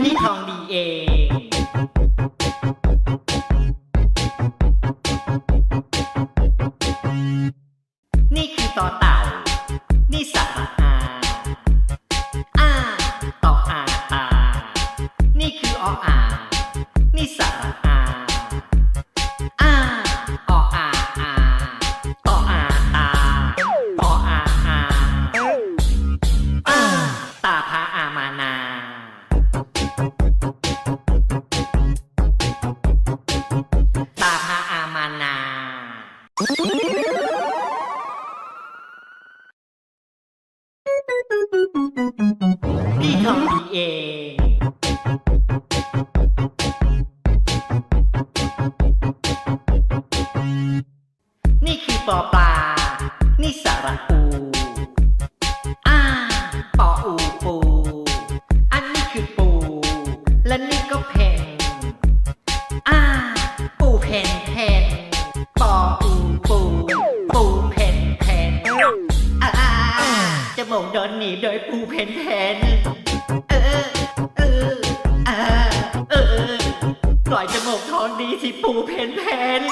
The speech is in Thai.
พี่ทองดีเองนี่คือต่อตา ตาพาอามานา พี่ทองดีเองนี่คือปอปลา มองโดนหนีโดยปูเพนเพนเออเอออ่าเออปล่อยจมูกทองดีที่ปูเพนเพน